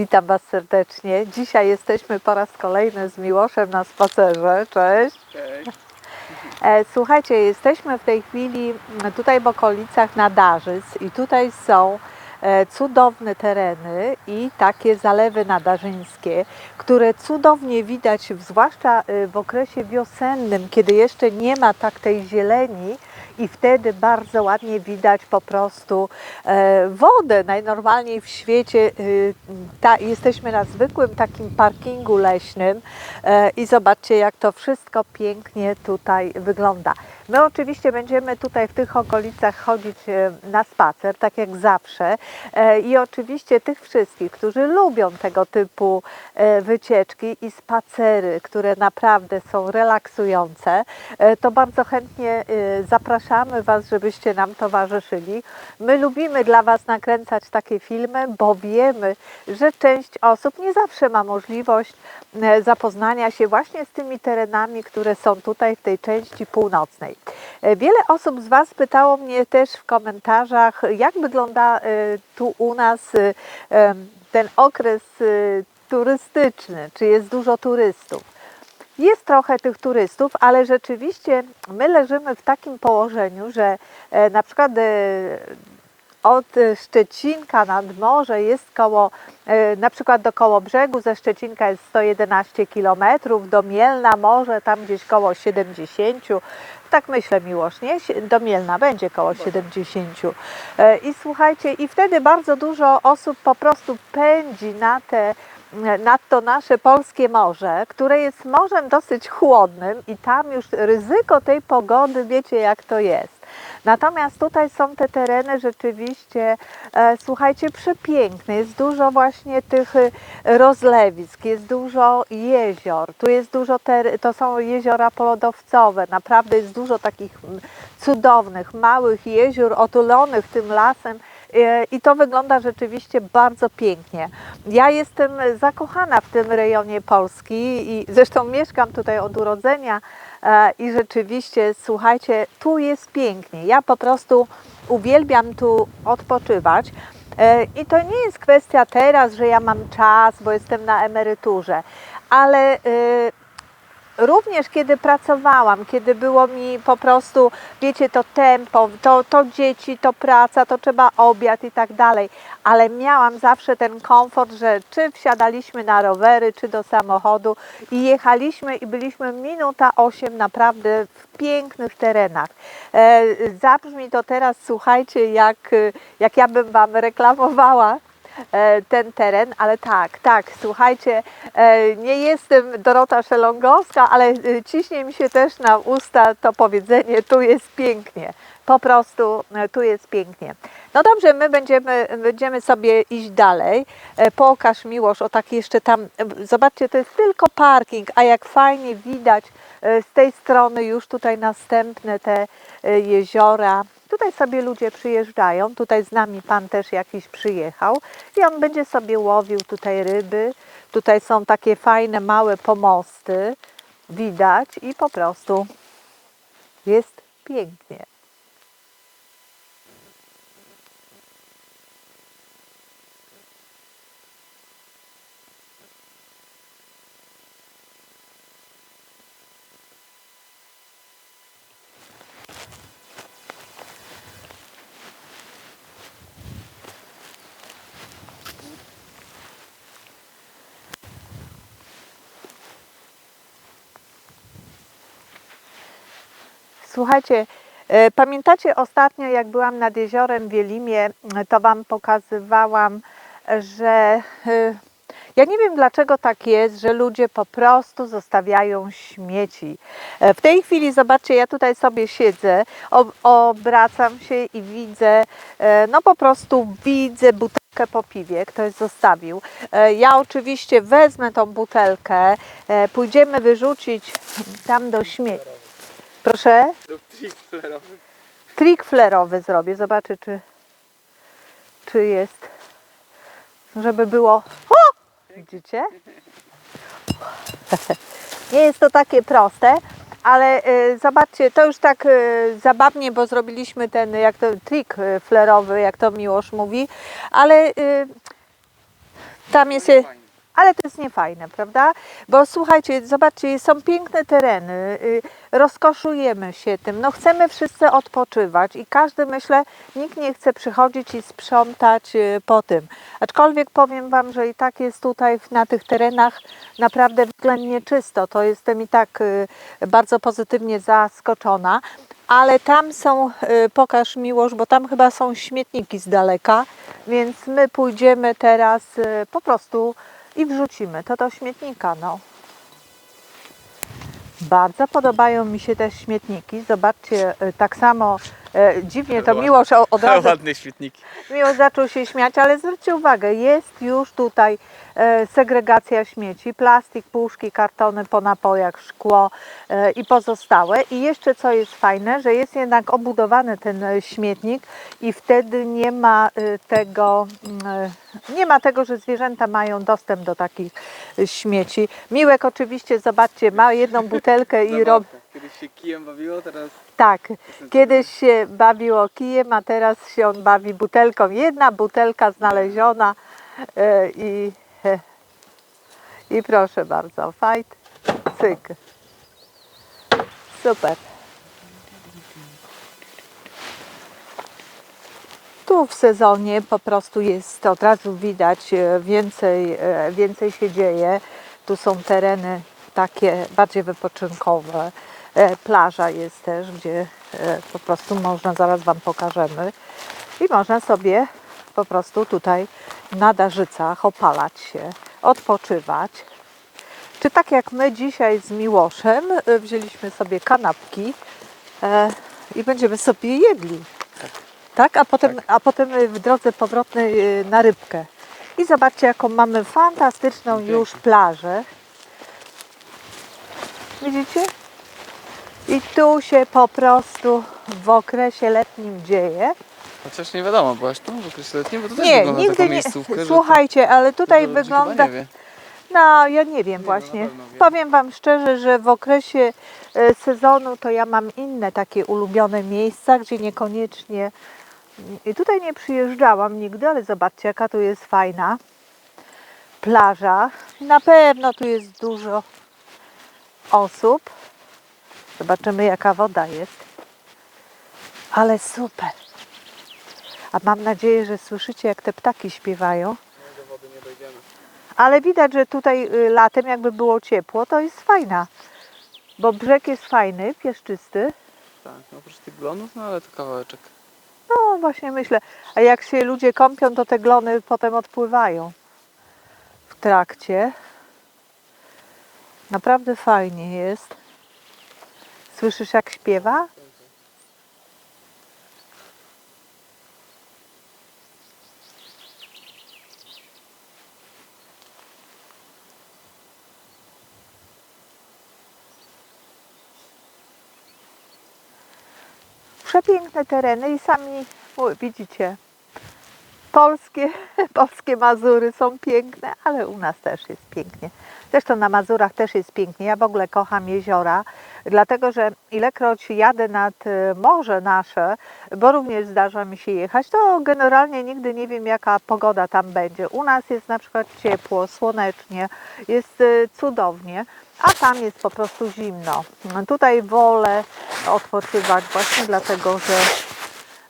Witam Was serdecznie. Dzisiaj jesteśmy po raz kolejny z Miłoszem na spacerze. Cześć. Cześć. E, Słuchajcie, jesteśmy w tej chwili tutaj w okolicach Nadarzyc i tutaj są e, cudowne tereny i takie zalewy nadarzyńskie, które cudownie widać, zwłaszcza e, w okresie wiosennym, kiedy jeszcze nie ma tak tej zieleni i wtedy bardzo ładnie widać po prostu e, wodę najnormalniej w świecie. e, Ta, jesteśmy na zwykłym takim parkingu leśnym e, i zobaczcie jak to wszystko pięknie tutaj wygląda. My oczywiście będziemy tutaj w tych okolicach chodzić na spacer, tak jak zawsze i oczywiście tych wszystkich, którzy lubią tego typu wycieczki i spacery, które naprawdę są relaksujące, to bardzo chętnie e, zapraszamy Was, żebyście nam towarzyszyli. My lubimy dla Was nakręcać takie filmy, bo wiemy, że część osób nie zawsze ma możliwość e, zapoznania się właśnie z tymi terenami, które są tutaj w tej części północnej. E, Wiele osób z Was pytało mnie też w komentarzach, jak wygląda e, tu u nas ten okres turystyczny, czy jest dużo turystów. Jest trochę tych turystów, ale rzeczywiście my leżymy w takim położeniu, że e, na przykład e, od Szczecinka nad morze jest koło, e, na przykład do koło brzegu ze Szczecinka jest 111 km, do Mielna może tam gdzieś koło 70, tak myślę miłośnie, do Mielna będzie koło 70. E, I słuchajcie, i wtedy bardzo dużo osób po prostu pędzi na te nad to nasze polskie morze, które jest morzem dosyć chłodnym i tam już ryzyko tej pogody, wiecie jak to jest. Natomiast tutaj są te tereny rzeczywiście, e, słuchajcie, przepiękne. Jest dużo właśnie tych e, rozlewisk, jest dużo jezior. Tu jest dużo, ter- to są jeziora polodowcowe. Naprawdę jest dużo takich cudownych, małych jezior otulonych tym lasem. E, I to wygląda rzeczywiście bardzo pięknie. Ja jestem zakochana w tym rejonie Polski i zresztą mieszkam tutaj od urodzenia e, i rzeczywiście, słuchajcie, tu jest pięknie. Ja po prostu uwielbiam tu odpoczywać. E, I to nie jest kwestia teraz, że ja mam czas, bo jestem na emeryturze, ale również kiedy pracowałam, kiedy było mi po prostu, wiecie, to tempo, to, to dzieci, to praca, to trzeba obiad i tak dalej, ale miałam zawsze ten komfort, że czy wsiadaliśmy na rowery, czy do samochodu i jechaliśmy i byliśmy minuta osiem naprawdę w pięknych terenach. E, zabrzmi to teraz, słuchajcie, jak, jak ja bym Wam reklamowała ten teren, ale tak, tak, słuchajcie, e, nie jestem Dorota Szelongowska, ale e, ciśnie mi się też na usta to powiedzenie, tu jest pięknie, po prostu e, tu jest pięknie. No dobrze, my będziemy, będziemy sobie iść dalej. E, Pokaż Miłosz, o tak jeszcze tam, e, zobaczcie, to jest tylko parking, a jak fajnie widać e, z tej strony już tutaj następne te e, jeziora. Tutaj sobie ludzie przyjeżdżają, tutaj z nami pan też jakiś przyjechał i on będzie sobie łowił tutaj ryby. Tutaj są takie fajne małe pomosty, widać i po prostu jest pięknie. Słuchajcie, e, pamiętacie ostatnio, jak byłam nad jeziorem Wielimie, m, to Wam pokazywałam, że e, ja nie wiem dlaczego tak jest, że ludzie po prostu zostawiają śmieci. E, W tej chwili, zobaczcie, ja tutaj sobie siedzę, ob- obracam się i widzę, e, no po prostu widzę butelkę po piwie, ktoś zostawił. E, Ja oczywiście wezmę tą butelkę, e, pójdziemy wyrzucić tam do śmieci. Proszę? Lub trik flerowy. Trik flerowy zrobię, zobaczę czy, czy jest, żeby było... O! Widzicie? Nie jest to takie proste, ale y, zobaczcie, to już tak y, zabawnie, bo zrobiliśmy ten, jak to, trik y, flerowy, jak to Miłosz mówi, ale y, Tam jest, ale to jest niefajne, prawda? Bo słuchajcie, zobaczcie, są piękne tereny, y, rozkoszujemy się tym, no chcemy wszyscy odpoczywać i każdy, myślę, nikt nie chce przychodzić i sprzątać y, po tym. Aczkolwiek powiem Wam, że i tak jest tutaj na tych terenach naprawdę względnie czysto, to jestem i tak y, bardzo pozytywnie zaskoczona. Ale tam są, pokaż Miłosz, bo tam chyba są śmietniki z daleka, więc my pójdziemy teraz po prostu i wrzucimy to do śmietnika. No. Bardzo podobają mi się te śmietniki. Zobaczcie, y, tak samo y, dziwnie to Miłosz o- od razu Ładne świetniki. Miłosz zaczął się śmiać, ale zwróćcie uwagę, jest już tutaj e, segregacja śmieci, plastik, puszki, kartony po napojach, szkło e, i pozostałe. I jeszcze co jest fajne, że jest jednak obudowany ten e, śmietnik i wtedy nie ma e, tego, mm, e, nie ma tego, że zwierzęta mają dostęp do takich e, śmieci. Miłek oczywiście, zobaczcie, ma jedną butelkę i robi... Kiedyś się kijem bawiło, teraz Tak, kiedyś się bawiło kijem, a teraz się on bawi butelką. Jedna butelka znaleziona e, i, i proszę bardzo, fajt, cyk. Super. Tu w sezonie po prostu jest, od razu widać, e, więcej, e, więcej się dzieje. Tu są tereny takie bardziej wypoczynkowe. E, Plaża jest też, gdzie e, po prostu można, zaraz Wam pokażemy. I można sobie po prostu tutaj na Darzycach opalać się, odpoczywać. Czy tak jak my dzisiaj z Miłoszem e, wzięliśmy sobie kanapki i będziemy sobie jedli. Tak, a potem, a potem w drodze powrotnej na rybkę. I zobaczcie, jaką mamy fantastyczną już plażę. Widzicie? I tu się po prostu w okresie letnim dzieje. Chociaż nie wiadomo, byłaś tu w okresie letnim, bo to też Nie, wygląda nigdy taką nie. Słuchajcie, ale tutaj że wygląda. Nie wie. No, ja nie wiem no, właśnie. wiem. Powiem Wam szczerze, że w okresie e, sezonu to ja mam inne takie ulubione miejsca, gdzie niekoniecznie. I tutaj nie przyjeżdżałam nigdy, ale zobaczcie, jaka tu jest fajna plaża. Na pewno tu jest dużo osób. Zobaczymy, jaka woda jest. Ale super. A mam nadzieję, że słyszycie, jak te ptaki śpiewają. No, do wody nie dojdziemy. Ale widać, że tutaj y, latem jakby było ciepło, to jest fajna. Bo brzeg jest fajny, pieszczysty. Tak, no oprócz tych glonów, no ale to kawałeczek. No właśnie myślę. A jak się ludzie kąpią, to te glony potem odpływają w trakcie. Naprawdę fajnie jest. Słyszysz jak śpiewa? Przepiękne tereny i sami widzicie. Polskie, polskie Mazury są piękne, ale u nas też jest pięknie. Zresztą na Mazurach też jest pięknie. Ja w ogóle kocham jeziora, dlatego że ilekroć jadę nad e, morze nasze, bo również zdarza mi się jechać, to generalnie nigdy nie wiem, jaka pogoda tam będzie. U nas jest na przykład ciepło, słonecznie, jest e, cudownie, a tam jest po prostu zimno. Tutaj wolę odpoczywać właśnie dlatego, że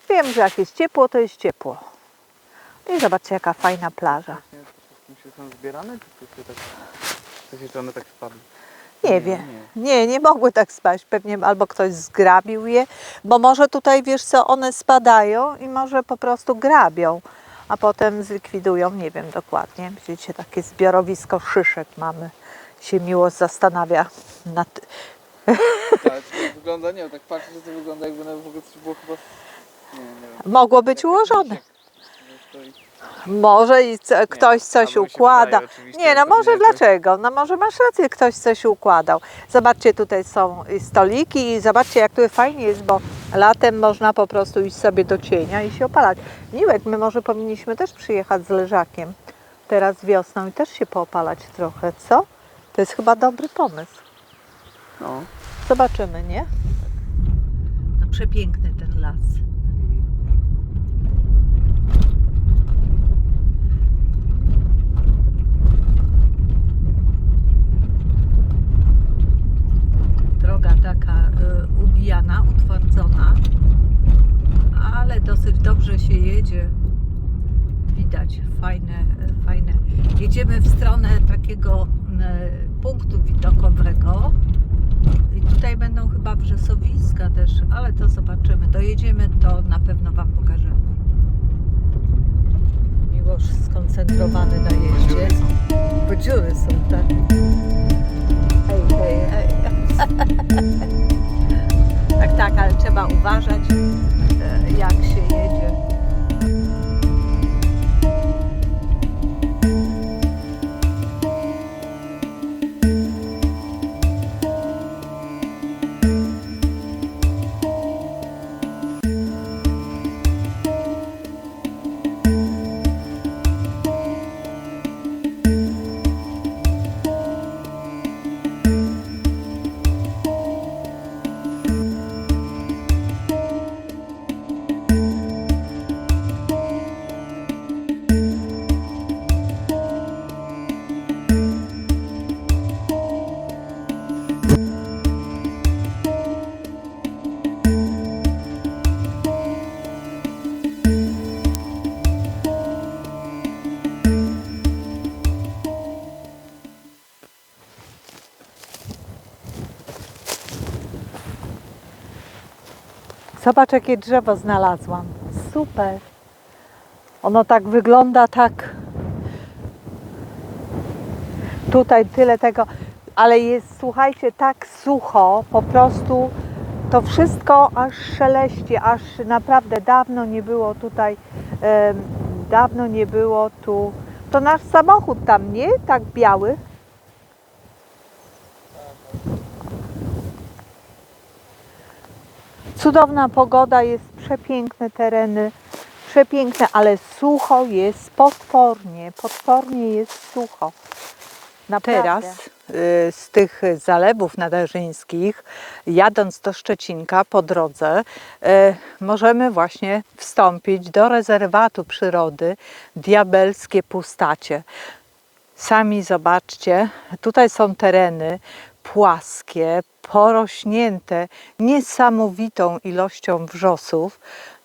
wiem, że jak jest ciepło, to jest ciepło. I zobaczcie, jaka fajna plaża. Nie, się są zbierane, czy to się tak... To się, że one tak spadły? Nie wiem. Nie, nie mogły tak spaść. Pewnie albo ktoś zgrabił je, bo może tutaj, wiesz co, one spadają i może po prostu grabią, a potem zlikwidują. Nie wiem dokładnie. Widzicie, takie zbiorowisko szyszek mamy. Się miło zastanawia nad... Tak wygląda, nie wiem, tak patrzę, że to wygląda jakby na w ogóle coś było chyba... Nie, nie. Mogło być ułożone. Może i co, ktoś coś albo mi się układa. wydaje oczywiście, Nie, no pewnie może jakoś- dlaczego? No może masz rację, ktoś coś układał. Zobaczcie, tutaj są y, stoliki i zobaczcie, jak tu fajnie jest, bo latem można po prostu iść sobie do cienia i się opalać. Miłek, my może powinniśmy też przyjechać z leżakiem teraz wiosną i też się poopalać trochę, co? To jest chyba dobry pomysł. No. Zobaczymy, nie? No przepiękny ten las. droga taka y, ubijana, utwardzona, ale dosyć dobrze się jedzie. Widać fajne, fajne. Jedziemy w stronę takiego y, punktu widokowego. I tutaj będą chyba wrzesowiska też, ale to zobaczymy. Dojedziemy, to na pewno Wam pokażemy. Miłosz skoncentrowany na jeździe. Bo dziury są, tak? Hej, hej, hej tak, tak, ale trzeba uważać, e, jak się jedzie. Zobacz, jakie drzewo znalazłam. Super. Ono tak wygląda, tak. Tutaj tyle tego, ale jest, słuchajcie, tak sucho, po prostu to wszystko aż szeleści, aż naprawdę dawno nie było tutaj, em, dawno nie było tu. To nasz samochód tam, nie? Tak biały. Cudowna pogoda, jest przepiękne tereny, przepiękne, ale sucho jest potwornie, potwornie jest sucho. Naprawdę. Teraz y, z tych zalewów nadarzyńskich, jadąc do Szczecinka po drodze, y, możemy właśnie wstąpić do rezerwatu przyrody Diabelskie Pustacie. Sami zobaczcie, tutaj są tereny płaskie, porośnięte niesamowitą ilością wrzosów.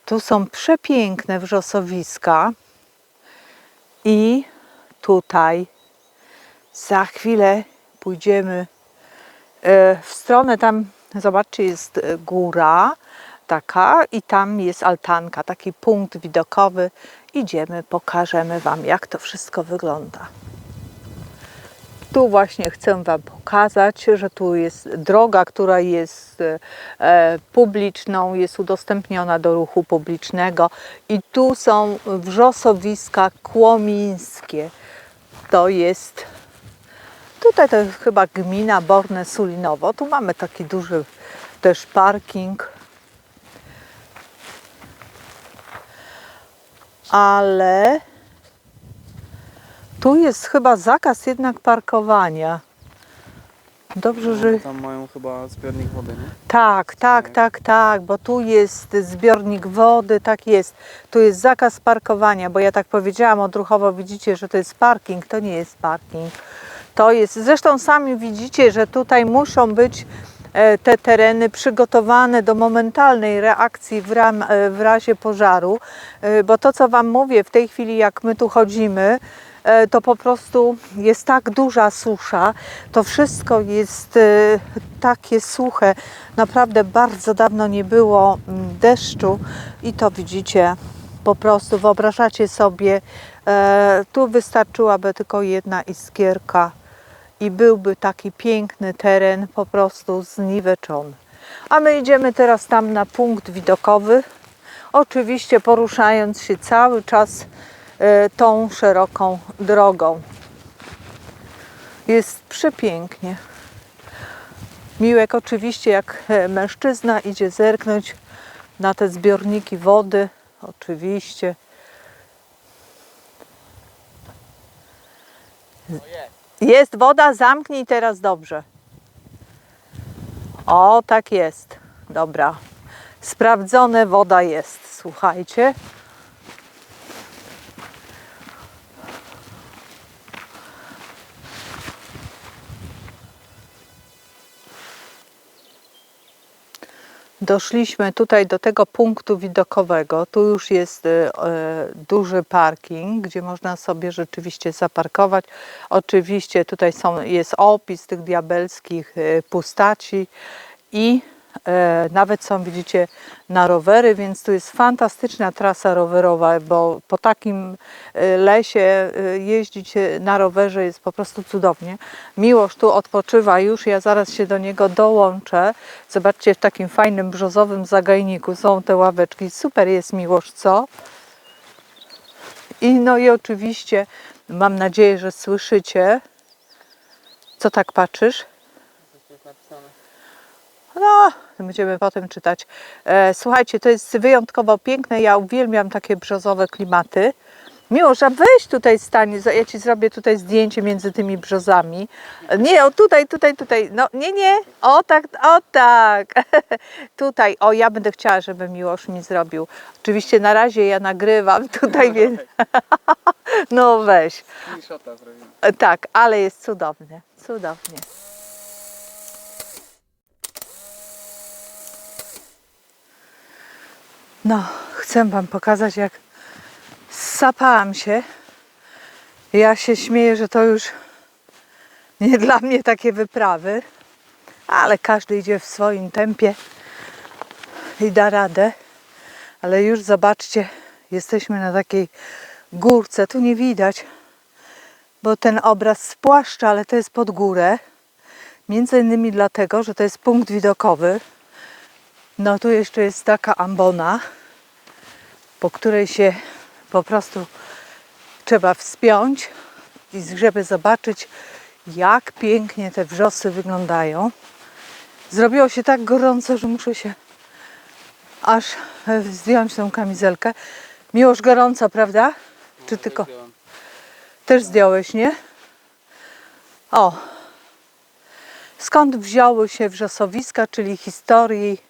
Tu są przepiękne wrzosowiska i tutaj za chwilę pójdziemy e, w stronę tam, zobaczcie, jest e, góra taka i tam jest altanka, taki punkt widokowy. Idziemy, pokażemy Wam, jak to wszystko wygląda. Tu właśnie chcę Wam pokazać, że tu jest droga, która jest e, publiczną, jest udostępniona do ruchu publicznego i tu są wrzosowiska kłomińskie. To jest Tutaj to jest chyba gmina Borne Sulinowo. Tu mamy taki duży też parking. Ale tu jest chyba zakaz jednak parkowania. Dobrze, że. No, Tam mają chyba zbiornik wody, nie? Tak, tak, tak, tak, bo tu jest zbiornik wody, tak jest. Tu jest zakaz parkowania, bo ja tak powiedziałam odruchowo, widzicie, że to jest parking, to nie jest parking. To jest, zresztą sami widzicie, że tutaj muszą być e, te tereny przygotowane do momentalnej reakcji w, ram, e, w razie pożaru, e, bo to co Wam mówię w tej chwili, jak my tu chodzimy, to po prostu jest tak duża susza, to wszystko jest e, takie suche. Naprawdę bardzo dawno nie było mm, deszczu i to widzicie po prostu, wyobrażacie sobie, e, tu wystarczyłaby tylko jedna iskierka i byłby taki piękny teren po prostu zniweczony. A my idziemy teraz tam na punkt widokowy, oczywiście poruszając się cały czas e, tą szeroką drogą. Jest przepięknie. Miłek oczywiście jak e, mężczyzna idzie zerknąć na te zbiorniki wody, oczywiście. Jest woda, zamknij teraz dobrze. O, tak jest. Dobra. Sprawdzone woda jest. Słuchajcie. Doszliśmy tutaj do tego punktu widokowego. Tu już jest e, e, duży parking, gdzie można sobie rzeczywiście zaparkować. Oczywiście tutaj są, jest opis tych diabelskich e, pustaci i nawet są, widzicie, na rowery, więc tu jest fantastyczna trasa rowerowa, bo po takim e, lesie e, jeździć e, na rowerze jest po prostu cudownie. Miłosz tu odpoczywa już, ja zaraz się do niego dołączę. Zobaczcie, w takim fajnym brzozowym zagajniku są te ławeczki. Super jest Miłosz, co? I no i oczywiście mam nadzieję, że słyszycie. Co tak patrzysz? No, będziemy potem czytać. E, słuchajcie, to jest wyjątkowo piękne. Ja uwielbiam takie brzozowe klimaty. Miłosz, a weź tutaj stanie, ja ci zrobię tutaj zdjęcie między tymi brzozami. Nie, o tutaj, tutaj, tutaj. No nie, nie. O tak, o tak. tutaj, o ja będę chciała, żeby Miłosz mi zrobił. Oczywiście na razie ja nagrywam tutaj, więc... no weź. E, Tak, ale jest cudownie, cudownie. No, chcę Wam pokazać, jak sapałam się. Ja się śmieję, że to już nie dla mnie takie wyprawy, ale każdy idzie w swoim tempie i da radę. Ale już zobaczcie, jesteśmy na takiej górce. Tu nie widać, bo ten obraz spłaszcza, ale to jest pod górę. Między innymi dlatego, że to jest punkt widokowy. No tu jeszcze jest taka ambona, po której się po prostu trzeba wspiąć i żeby zobaczyć, jak pięknie te wrzosy wyglądają. Zrobiło się tak gorąco, że muszę się aż zdjąć tą kamizelkę. Miłoż gorąco, prawda? Czy tylko... Zdjąłem. Też zdjąłeś, nie? O! Skąd wzięły się wrzosowiska, czyli historii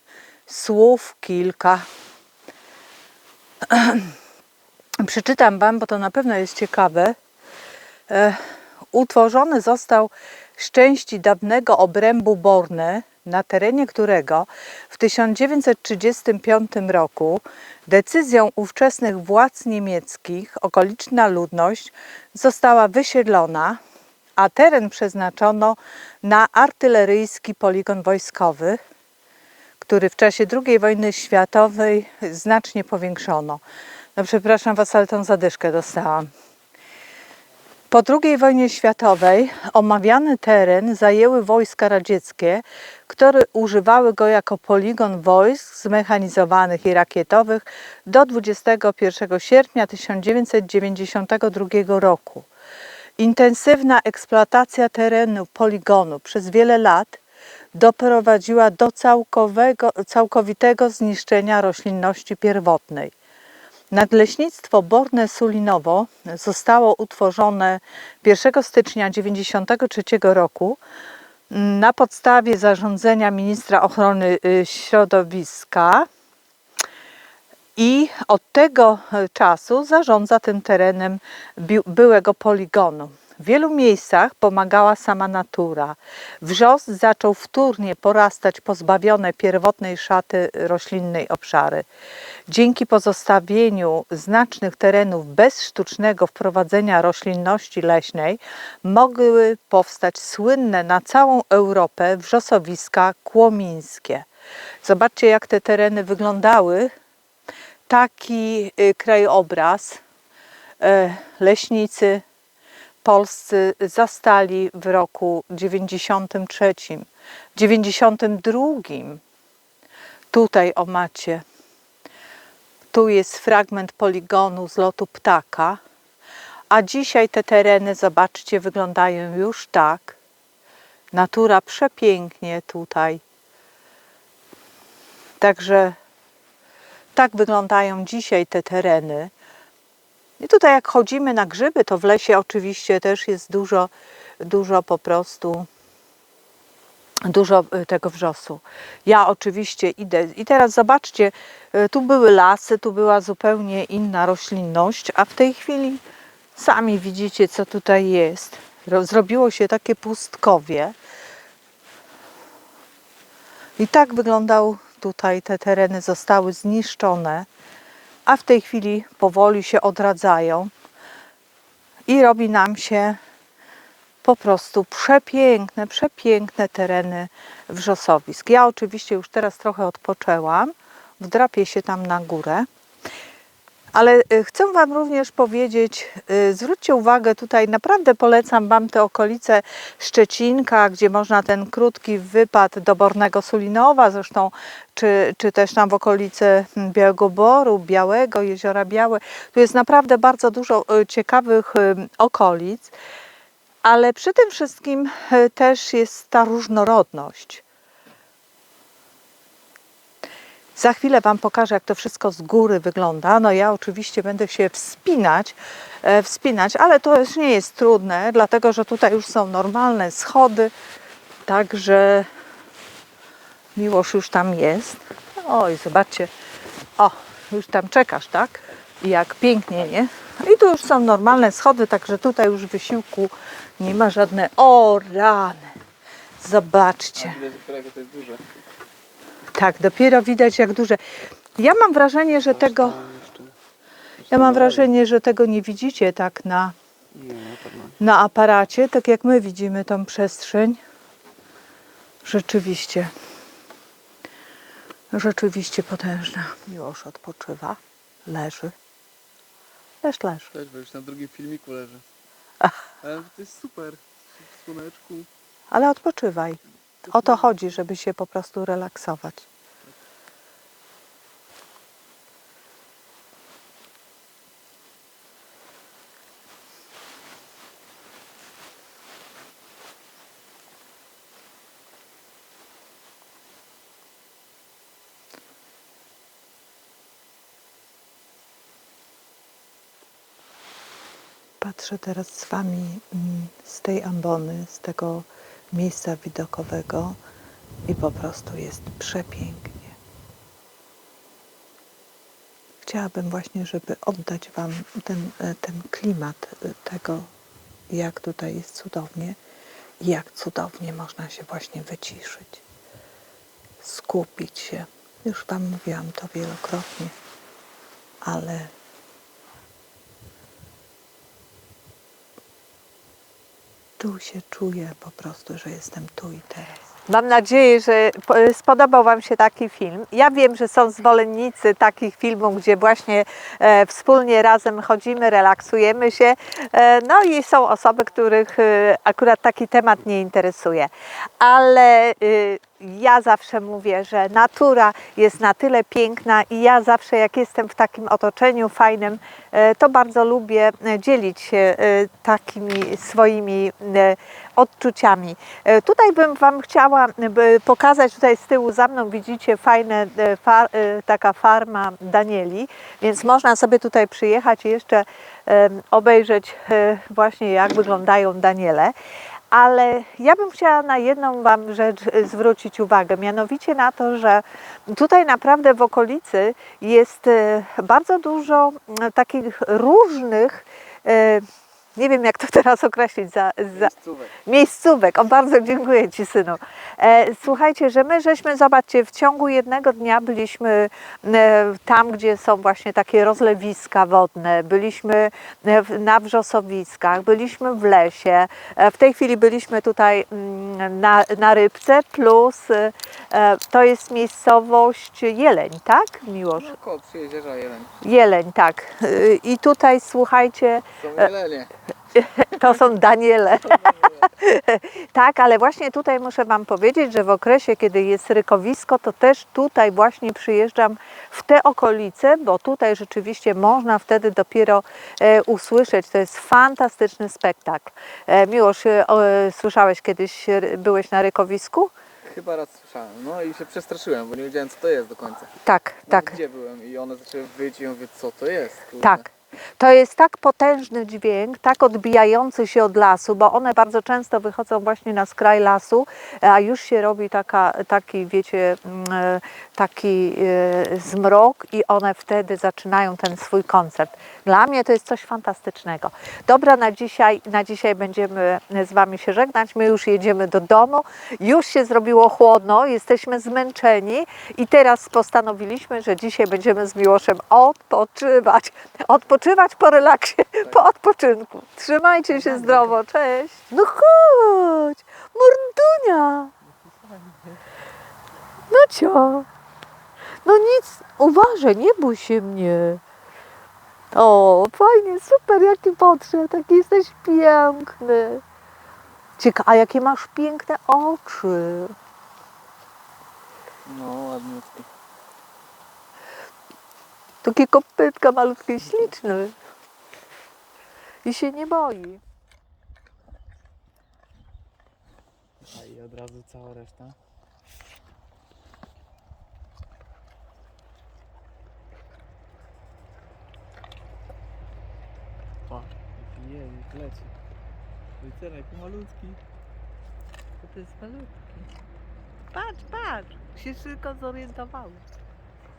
słów kilka. Przeczytam Wam, bo to na pewno jest ciekawe. E, utworzony został z części dawnego obrębu Borne, na terenie którego w 1935 roku decyzją ówczesnych władz niemieckich okoliczna ludność została wysiedlona, a teren przeznaczono na artyleryjski poligon wojskowy, który w czasie II wojny światowej znacznie powiększono. No przepraszam Was, ale tą zadyszkę dostałam. Po II wojnie światowej omawiany teren zajęły wojska radzieckie, które używały go jako poligon wojsk zmechanizowanych i rakietowych do 21 sierpnia 1992 roku. Intensywna eksploatacja terenu poligonu przez wiele lat doprowadziła do całkowego, całkowitego zniszczenia roślinności pierwotnej. Nadleśnictwo Borne-Sulinowo zostało utworzone 1 stycznia 1993 roku na podstawie zarządzenia ministra ochrony y, środowiska i od tego e, czasu zarządza tym terenem byłego poligonu. W wielu miejscach pomagała sama natura. Wrzos zaczął wtórnie porastać pozbawione pierwotnej szaty roślinnej obszary. Dzięki pozostawieniu znacznych terenów bez sztucznego wprowadzenia roślinności leśnej mogły powstać słynne na całą Europę wrzosowiska kłomińskie. Zobaczcie, jak te tereny wyglądały taki y, krajobraz e, leśnicy polscy zastali w roku 93, 92. Tutaj o macie. Tu jest fragment poligonu z lotu ptaka, a dzisiaj te tereny, zobaczcie, wyglądają już tak. Natura przepięknie tutaj. Także tak wyglądają dzisiaj te tereny. I tutaj jak chodzimy na grzyby, to w lesie oczywiście też jest dużo, dużo po prostu dużo y, tego wrzosu. Ja oczywiście idę i teraz zobaczcie, y, tu były lasy, tu była zupełnie inna roślinność, a w tej chwili sami widzicie, co tutaj jest. Ro- Zrobiło się takie pustkowie. I tak wyglądał tutaj te tereny zostały zniszczone, a w tej chwili powoli się odradzają i robi nam się po prostu przepiękne, przepiękne tereny wrzosowisk. Ja oczywiście już teraz trochę odpoczęłam, wdrapię się tam na górę. Ale y, chcę Wam również powiedzieć, y, zwróćcie uwagę, tutaj naprawdę polecam Wam te okolice Szczecinka, gdzie można ten krótki wypad do Bornego Sulinowa, zresztą, czy, czy też tam w okolice mm, Białego Boru, Białego, Jeziora Białe. Tu jest naprawdę bardzo dużo y, ciekawych okolic, ale przy tym wszystkim też jest ta różnorodność. Za chwilę Wam pokażę, jak to wszystko z góry wygląda. No ja oczywiście będę się wspinać, e, wspinać, ale to już nie jest trudne, dlatego że tutaj już są normalne schody, także Miłosz już tam jest. Oj, zobaczcie, o, już tam czekasz, tak? Jak pięknie, nie? I tu już są normalne schody, także tutaj już wysiłku nie ma żadne... O, rany! Zobaczcie. A widać to jest duże. Tak, dopiero widać jak duże. Ja mam wrażenie, że tego. Ja mam wrażenie, że tego nie widzicie tak na, na aparacie, tak jak my widzimy tą przestrzeń. Rzeczywiście. Rzeczywiście potężna. Miłosz odpoczywa, leży. Leż, leż. Też, bo już na drugim filmiku leży. Ale to jest super. W słoneczku. Ale odpoczywaj. O to chodzi, żeby się po prostu relaksować. Patrzę teraz z Wami mm, z tej ambony, z tego miejsca widokowego i po prostu jest przepięknie. Chciałabym właśnie, żeby oddać Wam ten, e, ten klimat e, tego, jak tutaj jest cudownie i jak cudownie można się właśnie wyciszyć, skupić się. Już Wam mówiłam to wielokrotnie, ale tu się czuję po prostu, że jestem tu i teraz. Mam nadzieję, że po- spodobał Wam się taki film. Ja wiem, że są zwolennicy takich filmów, gdzie właśnie e, wspólnie razem chodzimy, relaksujemy się. E, no i są osoby, których e, akurat taki temat nie interesuje. Ale e, ja zawsze mówię, że natura jest na tyle piękna i ja zawsze jak jestem w takim otoczeniu fajnym, e, to bardzo lubię e, dzielić się e, takimi swoimi odczuciami. Tutaj bym Wam chciała pokazać, tutaj z tyłu za mną widzicie fajne, fa, taka farma Danieli, więc można sobie tutaj przyjechać i jeszcze obejrzeć właśnie jak wyglądają Daniele. Ale ja bym chciała na jedną Wam rzecz e, zwrócić uwagę, mianowicie na to, że tutaj naprawdę w okolicy jest e, bardzo dużo m, takich różnych, nie wiem jak to teraz określić, za, za, Miejscówek. miejscówek. O, bardzo dziękuję Ci, synu. E, słuchajcie, że my żeśmy, zobaczcie, w ciągu jednego dnia byliśmy e, tam, gdzie są właśnie takie rozlewiska wodne, byliśmy e, w- na wrzosowiskach, byliśmy w lesie, e, w tej chwili byliśmy tutaj mm, na, na Rybce, plus e, e, to jest miejscowość Jeleń, tak, Miłosz? No, koło przy jeziorze Jeleń. Jeleń, tak. Y, I tutaj, słuchajcie, Są jelenie. to są Daniele. tak, ale właśnie tutaj muszę Wam powiedzieć, że w okresie, kiedy jest rykowisko, to też tutaj właśnie przyjeżdżam w te okolice, bo tutaj rzeczywiście można wtedy dopiero e, usłyszeć. To jest fantastyczny spektakl. E, Miłosz, e, o, e, słyszałeś kiedyś, e, byłeś na rykowisku? Chyba raz słyszałem. No i się przestraszyłem, bo nie wiedziałem co to jest do końca. Tak, No, tak. Gdzie byłem i one zaczęły wyjść i ja mówię co to jest. kurde. Tak. To jest tak potężny dźwięk, tak odbijający się od lasu, bo one bardzo często wychodzą właśnie na skraj lasu, a już się robi taka, taki, wiecie, mm, e, taki e, zmrok i one wtedy zaczynają ten swój koncert. Dla mnie to jest coś fantastycznego. Dobra, na dzisiaj, na dzisiaj będziemy z Wami się żegnać. My już jedziemy do domu. Już się zrobiło chłodno, jesteśmy zmęczeni i teraz postanowiliśmy, że dzisiaj będziemy z Miłoszem odpoczywać. Odpoczywać po relaksie, po odpoczynku. Trzymajcie się zdrowo, cześć. No chodź, mordunia. No cio. No nic, uważaj, nie bój się mnie. O, fajnie, super, jaki podszedł, taki jesteś piękny. Cieka, a jakie masz piękne oczy. No, ładniutki. Takie kopytka malutkie, śliczne. I się nie boi. A i od razu cała reszta. Patrz, jaki je, jak leci. Wyceraj, pomalutki. To, to jest malutki. Patrz, patrz. Się szybko zorientowały.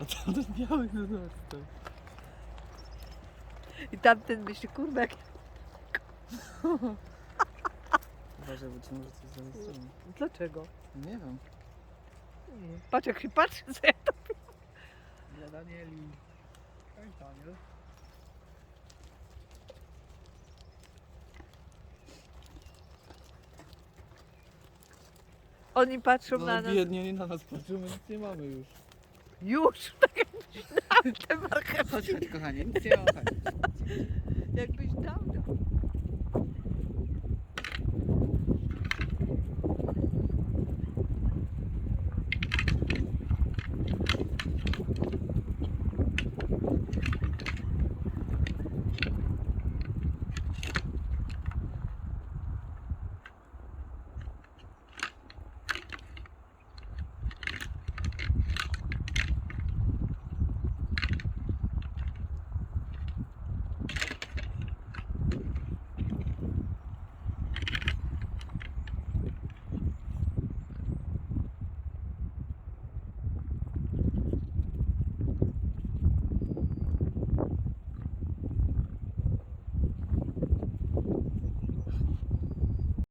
A tam ten biały no zobacz tam. I tamten myśli, kurwa, jak... Uważaj, bo ci może coś zarejestruje. dlaczego? Nie wiem. Patrz, jak się patrzy, co ja to... Dla Danieli. Oj, Daniel. Oni patrzą No na nas. biednie oni na nas patrzą, my nic nie mamy już. Już, tak jakbyś dał te marchewki. Chodź, chodź kochanie, nic nie mamy. Jakbyś dał te